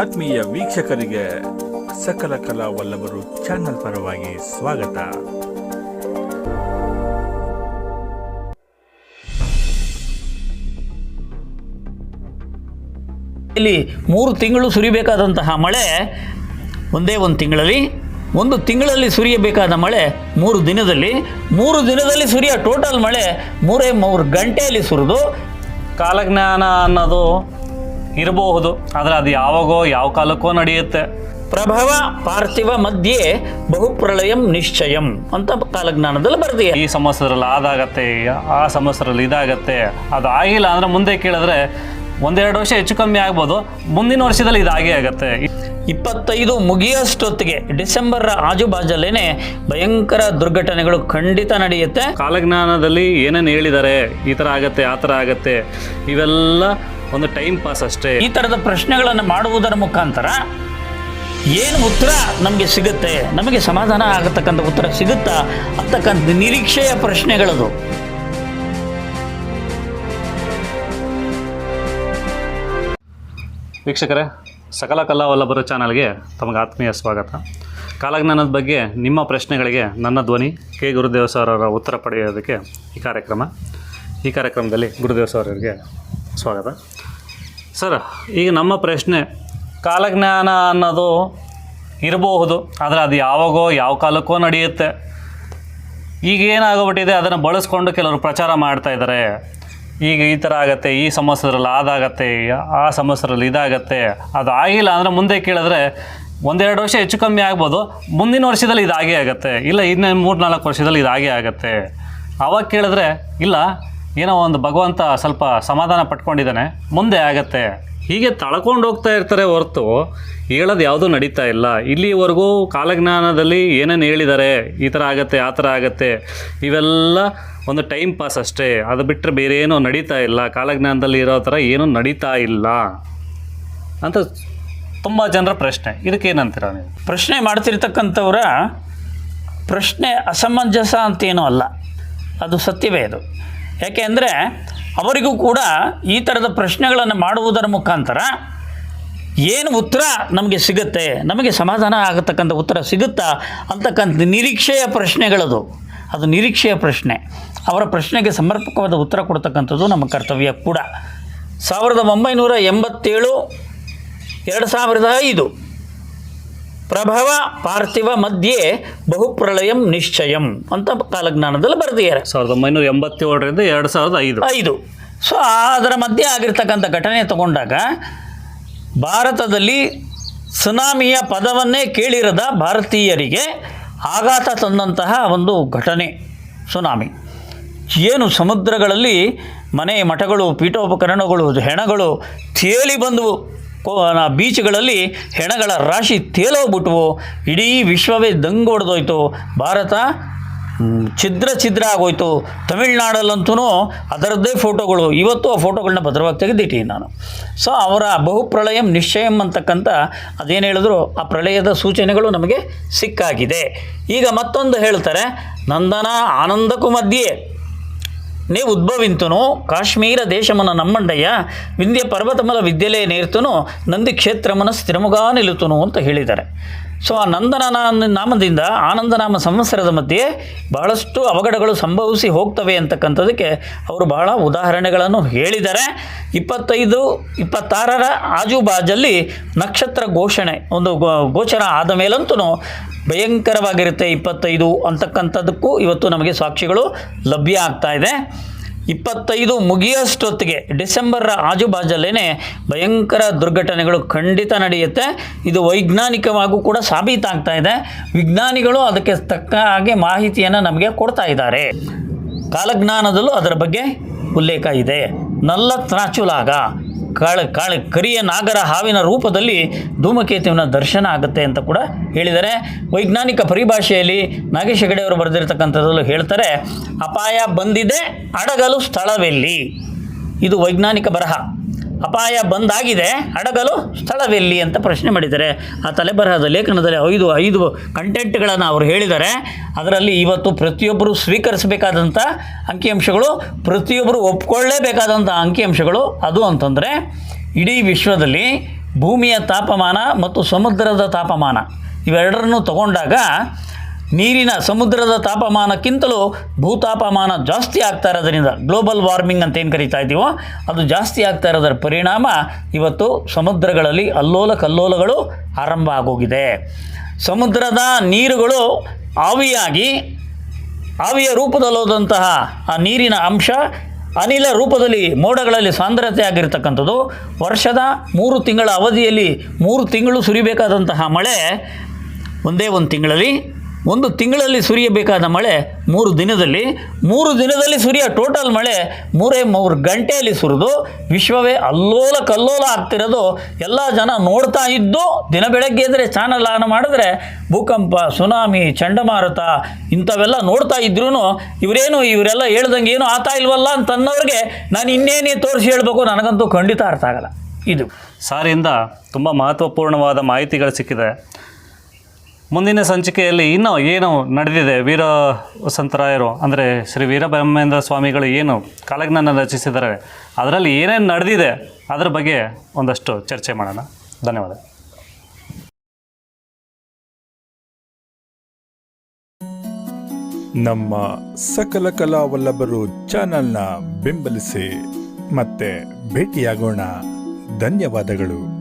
ಆತ್ಮೀಯ ವೀಕ್ಷಕರಿಗೆ ಸಕಲ ಕಲಾ ವಲ್ಲಭರು ಚಾನೆಲ್ ಪರವಾಗಿ ಸ್ವಾಗತ. ಇಲ್ಲಿ ಮೂರು ತಿಂಗಳು ಸುರಿಬೇಕಾದಂತಹ ಮಳೆ, ಒಂದೇ ಒಂದು ತಿಂಗಳಲ್ಲಿ ಒಂದು ತಿಂಗಳಲ್ಲಿ ಸುರಿಯಬೇಕಾದ ಮಳೆ ಮೂರು ದಿನದಲ್ಲಿ ಮೂರು ದಿನದಲ್ಲಿ ಸುರಿಯ ಟೋಟಲ್ ಮಳೆ ಮೂರೇ ಮೂರು ಗಂಟೆಯಲ್ಲಿ ಸುರಿದು, ಕಾಲಜ್ಞಾನ ಅನ್ನೋದು ಇರಬಹುದು. ಆದರೆ ಅದು ಯಾವಾಗೋ ಯಾವ ಕಾಲಕ್ಕೋ ನಡೆಯುತ್ತೆ. ಪ್ರಭವ ಪಾರ್ಥಿವ ಮಧ್ಯೆ ಬಹುಪ್ರಳಯಂ ನಿಶ್ಚಯಂ ಅಂತ ಕಾಲಜ್ಞಾನದಲ್ಲಿ ಬರ್ದಿ ಈ ಸಮಸ್ಯದಲ್ಲಿ ಅದಾಗತ್ತೆ ಆ ಸಂವತ್ಸರದಲ್ಲಿ ಇದಾಗತ್ತೆ. ಅದು ಆಗಿಲ್ಲ ಅಂದ್ರೆ ಮುಂದೆ ಕೇಳಿದ್ರೆ ಒಂದೆರಡು ವರ್ಷ ಹೆಚ್ಚು ಕಮ್ಮಿ ಆಗ್ಬೋದು. ಮುಂದಿನ ವರ್ಷದಲ್ಲಿ ಇದಾಗೇ ಆಗತ್ತೆ. ಇಪ್ಪತ್ತೈದು ಮುಗಿಯೋಷ್ಟೊತ್ತಿಗೆ ಡಿಸೆಂಬರ್ ಆಜುಬಾಜಲ್ಲೇನೆ ಭಯಂಕರ ದುರ್ಘಟನೆಗಳು ಖಂಡಿತ ನಡೆಯುತ್ತೆ. ಕಾಲಜ್ಞಾನದಲ್ಲಿ ಏನೇನು ಹೇಳಿದ್ದಾರೆ, ಈ ಥರ ಆಗತ್ತೆ, ಆ ಥರ ಆಗತ್ತೆ, ಇವೆಲ್ಲ ಒಂದು ಟೈಮ್ ಪಾಸ್ ಅಷ್ಟೇ. ಈ ಥರದ ಪ್ರಶ್ನೆಗಳನ್ನು ಮಾಡುವುದರ ಮುಖಾಂತರ ಏನು ಉತ್ತರ ನಮಗೆ ಸಿಗುತ್ತೆ ನಮಗೆ ಸಮಾಧಾನ ಆಗತಕ್ಕಂಥ ಉತ್ತರ ಸಿಗುತ್ತಾ ಅಂತಕ್ಕಂಥ ನಿರೀಕ್ಷೆಯ ಪ್ರಶ್ನೆಗಳದು. ವೀಕ್ಷಕರೇ ಸಕಲ ಕಲಾವಲ್ಲಭರ ಚಾನಲ್ಗೆ ತಮಗೆ ಆತ್ಮೀಯ ಸ್ವಾಗತ. ಕಾಲಜ್ಞಾನದ ಬಗ್ಗೆ ನಿಮ್ಮ ಪ್ರಶ್ನೆಗಳಿಗೆ ನನ್ನ ಧ್ವನಿ ಕೆ. ಗುರುದೇವ ಸರ್ ಅವರ ಉತ್ತರ ಪಡೆಯೋದಕ್ಕೆ ಈ ಕಾರ್ಯಕ್ರಮ. ಈ ಕಾರ್ಯಕ್ರಮದಲ್ಲಿ ಗುರುದೇವ ಸರ್ ಅವರಿಗೆ ಸ್ವಾಗತ. ಸರ್, ಈಗ ನಮ್ಮ ಪ್ರಶ್ನೆ, ಕಾಲಜ್ಞಾನ ಅನ್ನೋದು ಇರಬಹುದು, ಆದರೆ ಅದು ಯಾವಾಗೋ ಯಾವ ಕಾಲಕ್ಕೋ ನಡೆಯುತ್ತೆ. ಈಗ ಏನಾಗೋಗ್ಬಿಟ್ಟಿದೆ ಅದನ್ನು ಬಳಸ್ಕೊಂಡು ಕೆಲವರು ಪ್ರಚಾರ ಮಾಡ್ತಾ ಇದ್ದಾರೆ ಈಗ ಈ ಥರ ಆಗತ್ತೆ, ಈ ಸಮಸ್ಯೆದ್ರಲ್ಲಿ ಅದಾಗತ್ತೆ, ಆ ಸಮಸ್ಯರಲ್ಲಿ ಇದಾಗತ್ತೆ. ಅದು ಆಗಿಲ್ಲ ಅಂದರೆ ಮುಂದೆ ಕೇಳಿದ್ರೆ ಒಂದೆರಡು ವರ್ಷ ಹೆಚ್ಚು ಕಮ್ಮಿ ಆಗ್ಬೋದು, ಮುಂದಿನ ವರ್ಷದಲ್ಲಿ ಇದಾಗೇ ಆಗುತ್ತೆ, ಇಲ್ಲ ಇನ್ನೇ ಮೂರು ನಾಲ್ಕು ವರ್ಷದಲ್ಲಿ ಇದಾಗೇ ಆಗತ್ತೆ. ಅವಾಗ ಕೇಳಿದ್ರೆ, ಇಲ್ಲ ಏನೋ ಒಂದು ಭಗವಂತ ಸ್ವಲ್ಪ ಸಮಾಧಾನ ಪಟ್ಕೊಂಡಿದ್ದಾನೆ, ಮುಂದೆ ಆಗತ್ತೆ. ಹೀಗೆ ತಳ್ಕೊಂಡು ಹೋಗ್ತಾ ಇರ್ತಾರೆ ಹೊರತು ಹೇಳೋದು ಯಾವುದೂ ನಡೀತಾ ಇಲ್ಲ. ಇಲ್ಲಿವರೆಗೂ ಕಾಲಜ್ಞಾನದಲ್ಲಿ ಏನೇನು ಹೇಳಿದ್ದಾರೆ, ಈ ಥರ ಆಗತ್ತೆ, ಆ ಥರ ಆಗತ್ತೆ, ಇವೆಲ್ಲ ಒಂದು ಟೈಮ್ ಪಾಸ್ ಅಷ್ಟೇ. ಅದು ಬಿಟ್ಟರೆ ಬೇರೆ ಏನೂ ನಡೀತಾ ಇಲ್ಲ. ಕಾಲಜ್ಞಾನದಲ್ಲಿ ಇರೋ ಥರ ಏನೂ ನಡೀತಾ ಇಲ್ಲ ಅಂತ ತುಂಬ ಜನರ ಪ್ರಶ್ನೆ. ಇದಕ್ಕೇನಂತೀರ ನೀವು? ಪ್ರಶ್ನೆ ಮಾಡ್ತಿರ್ತಕ್ಕಂಥವ್ರ ಪ್ರಶ್ನೆ ಅಸಮಂಜಸ ಅಂತೇನೂ ಅಲ್ಲ. ಅದು ಸತ್ಯವೇ ಅದು. ಯಾಕೆ ಅಂದರೆ ಅವರಿಗೂ ಕೂಡ ಈ ಥರದ ಪ್ರಶ್ನೆಗಳನ್ನು ಮಾಡುವುದರ ಮುಖಾಂತರ ಏನು ಉತ್ತರ ನಮಗೆ ಸಿಗುತ್ತೆ, ನಮಗೆ ಸಮಾಧಾನ ಆಗತಕ್ಕಂಥ ಉತ್ತರ ಸಿಗುತ್ತಾ ಅಂತಕ್ಕಂಥ ನಿರೀಕ್ಷೆಯ ಪ್ರಶ್ನೆಗಳದು. ಅದು ನಿರೀಕ್ಷೆಯ ಪ್ರಶ್ನೆ. ಅವರ ಪ್ರಶ್ನೆಗೆ ಸಮರ್ಪಕವಾದ ಉತ್ತರ ಕೊಡ್ತಕ್ಕಂಥದ್ದು ನಮ್ಮ ಕರ್ತವ್ಯ ಕೂಡ. ಸಾವಿರದ ಒಂಬೈನೂರ ಎಂಬತ್ತೇಳು, ಎರಡು ಸಾವಿರದ ಐದು. ಪ್ರಭವ ಪಾರ್ಥಿವ ಮಧ್ಯೆ ಬಹುಪ್ರಳಯಂ ನಿಶ್ಚಯಂ ಅಂತ ಕಾಲಜ್ಞಾನದಲ್ಲಿ ಬರೆದಿದ್ದಾರೆ. ಸಾವಿರದ ಒಂಬೈನೂರ ಎಂಬತ್ತೇಳರಿಂದ ಎರಡು ಸಾವಿರದ ಐದು. ಐದು. ಸೊ ಅದರ ಮಧ್ಯೆ ಆಗಿರ್ತಕ್ಕಂಥ ಘಟನೆ ತಗೊಂಡಾಗ ಭಾರತದಲ್ಲಿ ಸುನಾಮಿಯ ಪದವನ್ನೇ ಕೇಳಿರದ ಭಾರತೀಯರಿಗೆ ಆಘಾತ ತಂದಂತಹ ಒಂದು ಘಟನೆ ಸುನಾಮಿ. ಏನು ಸಮುದ್ರಗಳಲ್ಲಿ ಮನೆ ಮಠಗಳು ಪೀಠೋಪಕರಣಗಳು ಹೆಣಗಳು ತೇಲಿ ಬಂದವು. ಬೀಚ್ಗಳಲ್ಲಿ ಹೆಣಗಳ ರಾಶಿ ತೇಲೋಗ್ಬಿಟ್ವು. ಇಡೀ ವಿಶ್ವವೇ ದಂಗು ಹೊಡೆದೋಯ್ತು ಭಾರತ ಛಿದ್ರ ಛಿದ್ರ ಆಗೋಯ್ತು. ತಮಿಳ್ನಾಡಲ್ಲಂತೂ ಅದರದ್ದೇ ಫೋಟೋಗಳು. ಇವತ್ತು ಆ ಫೋಟೋಗಳನ್ನ ಭದ್ರವಾಗಿ ತೆಗೆದಿಟ್ಟೀನಿ ನಾನು. ಸೊ ಅವರ ಬಹುಪ್ರಳಯಂ ನಿಶ್ಚಯಂ ಅಂತಕ್ಕಂಥ ಅದೇನು ಹೇಳಿದ್ರು, ಆ ಪ್ರಳಯದ ಸೂಚನೆಗಳು ನಮಗೆ ಸಿಕ್ಕಾಗಿದೆ. ಈಗ ಮತ್ತೊಂದು ಹೇಳ್ತಾರೆ, ನಂದನ ಆನಂದಕ್ಕೂ ಮಧ್ಯೆ. ನೇ ಉದ್ಭವಿಂತನು, ಕಾಶ್ಮೀರ ದೇಶಮನ ನಮ್ಮಂಡಯ್ಯ ವಿಂಧ್ಯ ಪರ್ವತಮಲ ವಿದ್ಯಲೇ ನೇರ್ತನು, ನಂದಿ ಕ್ಷೇತ್ರಮನ ಸ್ಥಿರಮುಗ ನಿಲ್ಲುತ್ತನು ಅಂತ ಹೇಳಿದ್ದಾರೆ. ಸೊ ಆ ನಂದನ ನಾಮದಿಂದ ಆನಂದನಾಮ ಸಂವತ್ಸರದ ಮಧ್ಯೆ ಬಹಳಷ್ಟು ಅವಘಡಗಳು ಸಂಭವಿಸಿ ಹೋಗ್ತವೆ ಅಂತಕ್ಕಂಥದಕ್ಕೆ ಅವರು ಬಹಳ ಉದಾಹರಣೆಗಳನ್ನು ಹೇಳಿದ್ದಾರೆ. ಇಪ್ಪತ್ತೈದು, ಇಪ್ಪತ್ತಾರರ ಆಜುಬಾಜಲ್ಲಿ ನಕ್ಷತ್ರ ಘೋಷಣೆ, ಒಂದು ಗೋಚರ ಆದ ಮೇಲಂತೂ ಭಯಂಕರವಾಗಿರುತ್ತೆ ಇಪ್ಪತ್ತೈದು ಅಂತಕ್ಕಂಥದ್ದಕ್ಕೂ ಇವತ್ತು ನಮಗೆ ಸಾಕ್ಷಿಗಳು ಲಭ್ಯ ಆಗ್ತಾ ಇದೆ. ಇಪ್ಪತ್ತೈದು ಮುಗಿಯೋಷ್ಟೊತ್ತಿಗೆ ಡಿಸೆಂಬರ್ ಆಜುಬಾಜಲ್ಲೇನೆ ಭಯಂಕರ ದುರ್ಘಟನೆಗಳು ಖಂಡಿತ ನಡೆಯುತ್ತೆ. ಇದು ವೈಜ್ಞಾನಿಕವಾಗೂ ಕೂಡ ಸಾಬೀತಾಗ್ತಾ ಇದೆ. ವಿಜ್ಞಾನಿಗಳು ಅದಕ್ಕೆ ತಕ್ಕ ಹಾಗೆ ಮಾಹಿತಿಯನ್ನು ನಮಗೆ ಕೊಡ್ತಾ ಇದ್ದಾರೆ. ಕಾಲಜ್ಞಾನದಲ್ಲೂ ಅದರ ಬಗ್ಗೆ ಉಲ್ಲೇಖ ಇದೆ. ನಲ್ಲ ತ್ರಾಚುಲಾಗ. ಕಾಳ ಕಾಳ, ಕರಿಯ ನಾಗರ ಹಾವಿನ ರೂಪದಲ್ಲಿ ಧೂಮಕೇತುವಿನ ದರ್ಶನ ಆಗುತ್ತೆ ಅಂತ ಕೂಡ ಹೇಳಿದರೆ ವೈಜ್ಞಾನಿಕ ಪರಿಭಾಷೆಯಲ್ಲಿ ನಾಗೇಶ್ ಹೆಗಡೆ ಅವರು ಬರೆದಿರ್ತಕ್ಕಂಥದ್ರಲ್ಲೂ ಹೇಳ್ತಾರೆ, ಅಪಾಯ ಬಂದಿದೆ, ಅಡಗಲು ಸ್ಥಳವೆಲ್ಲಿ. ಇದು ವೈಜ್ಞಾನಿಕ ಬರಹ. ಅಪಾಯ ಬಂದಾಗಿದೆ, ಅಡಗಲು ಸ್ಥಳವೆಲ್ಲಿ ಅಂತ ಪ್ರಶ್ನೆ ಮಾಡಿದ್ದಾರೆ. ಆ ತಲೆಬರಹದ ಲೇಖನದಲ್ಲಿ ಐದು ಐದು ಕಂಟೆಂಟ್ಗಳನ್ನು ಅವರು ಹೇಳಿದ್ದಾರೆ. ಅದರಲ್ಲಿ ಇವತ್ತು ಪ್ರತಿಯೊಬ್ಬರು ಸ್ವೀಕರಿಸಬೇಕಾದಂಥ ಅಂಕಿಅಂಶಗಳು, ಪ್ರತಿಯೊಬ್ಬರು ಒಪ್ಕೊಳ್ಳೇಬೇಕಾದಂಥ ಅಂಕಿಅಂಶಗಳು ಅದು ಅಂತಂದರೆ, ಇಡೀ ವಿಶ್ವದಲ್ಲಿ ಭೂಮಿಯ ತಾಪಮಾನ ಮತ್ತು ಸಮುದ್ರದ ತಾಪಮಾನ ಇವೆರಡರನ್ನು ತಗೊಂಡಾಗ ನೀರಿನ ಸಮುದ್ರದ ತಾಪಮಾನಕ್ಕಿಂತಲೂ ಭೂತಾಪಮಾನ ಜಾಸ್ತಿ ಆಗ್ತಾ ಇರೋದ್ರಿಂದ ಗ್ಲೋಬಲ್ ವಾರ್ಮಿಂಗ್ ಅಂತ ಏನು ಕರಿತಾ ಇದ್ದೀವೋ, ಅದು ಜಾಸ್ತಿ ಆಗ್ತಾ ಇರೋದರ ಪರಿಣಾಮ ಇವತ್ತು ಸಮುದ್ರಗಳಲ್ಲಿ ಅಲ್ಲೋಲ ಕಲ್ಲೋಲಗಳು ಆರಂಭ ಆಗೋಗಿದೆ. ಸಮುದ್ರದ ನೀರುಗಳು ಆವಿಯಾಗಿ, ಆವಿಯ ರೂಪದಲ್ಲೋದಂತಹ ಆ ನೀರಿನ ಅಂಶ ಅನಿಲ ರೂಪದಲ್ಲಿ ಮೋಡಗಳಲ್ಲಿ ಸಾಂದ್ರತೆ ಆಗಿರತಕ್ಕಂಥದ್ದು ವರ್ಷದ ಮೂರು ತಿಂಗಳ ಅವಧಿಯಲ್ಲಿ ಮೂರು ತಿಂಗಳು ಸುರಿಬೇಕಾದಂತಹ ಮಳೆ ಒಂದೇ ಒಂದು ತಿಂಗಳಲ್ಲಿ ಒಂದು ತಿಂಗಳಲ್ಲಿ ಸುರಿಯಬೇಕಾದ ಮಳೆ ಮೂರು ದಿನದಲ್ಲಿ ಮೂರು ದಿನದಲ್ಲಿ ಸುರಿಯೋ ಟೋಟಲ್ ಮಳೆ ಮೂರೇ ಮೂರು ಗಂಟೆಯಲ್ಲಿ ಸುರಿದು ವಿಶ್ವವೇ ಅಲ್ಲೋಲ ಕಲ್ಲೋಲ ಆಗ್ತಿರೋದು. ಎಲ್ಲ ಜನ ನೋಡ್ತಾ ಇದ್ದು ದಿನ ಬೆಳಗ್ಗೆ ಅಂದರೆ ಚಾನಲ್ ಆನ್ ಮಾಡಿದ್ರೆ ಭೂಕಂಪ ಸುನಾಮಿ ಚಂಡಮಾರುತ ಇಂಥವೆಲ್ಲ ನೋಡ್ತಾ ಇದ್ರೂ ಇವರೇನು ಇವರೆಲ್ಲ ಹೇಳ್ದಂಗೆ ಏನು ಆತಾ ಇಲ್ವಲ್ಲ ಅಂತ ಅನ್ನೋರಿಗೆ ನಾನು ಇನ್ನೇನೇ ತೋರಿಸಿ ಹೇಳಬೇಕು ನನಗಂತೂ ಖಂಡಿತ ಅರ್ಥ ಆಗಲ್ಲ. ಇದು. ಸಾರಿಂದ ತುಂಬ ಮಹತ್ವಪೂರ್ಣವಾದ ಮಾಹಿತಿಗಳು ಸಿಕ್ಕಿದೆ. ಮುಂದಿನ ಸಂಚಿಕೆಯಲ್ಲಿ ಇನ್ನೂ ಏನು ನಡೆದಿದೆ? ವೀರ ವಸಂತರಾಯರು, ಅಂದರೆ ಶ್ರೀ ವೀರಬ್ರಹ್ಮೇಂದ್ರ ಸ್ವಾಮಿಗಳು ಏನು ಕಾಲಜ್ಞಾನ ರಚಿಸಿದ್ದಾರೆ, ಅದರಲ್ಲಿ ಏನೇನು ನಡೆದಿದೆ ಅದರ ಬಗ್ಗೆ ಒಂದಷ್ಟು ಚರ್ಚೆ ಮಾಡೋಣ. ಧನ್ಯವಾದ. ನಮ್ಮ ಸಕಲ ಕಲಾವಲ್ಲಭರು ಚಾನಲ್ನ ಬೆಂಬಲಿಸಿ ಮತ್ತೆ ಭೇಟಿಯಾಗೋಣ. ಧನ್ಯವಾದಗಳು.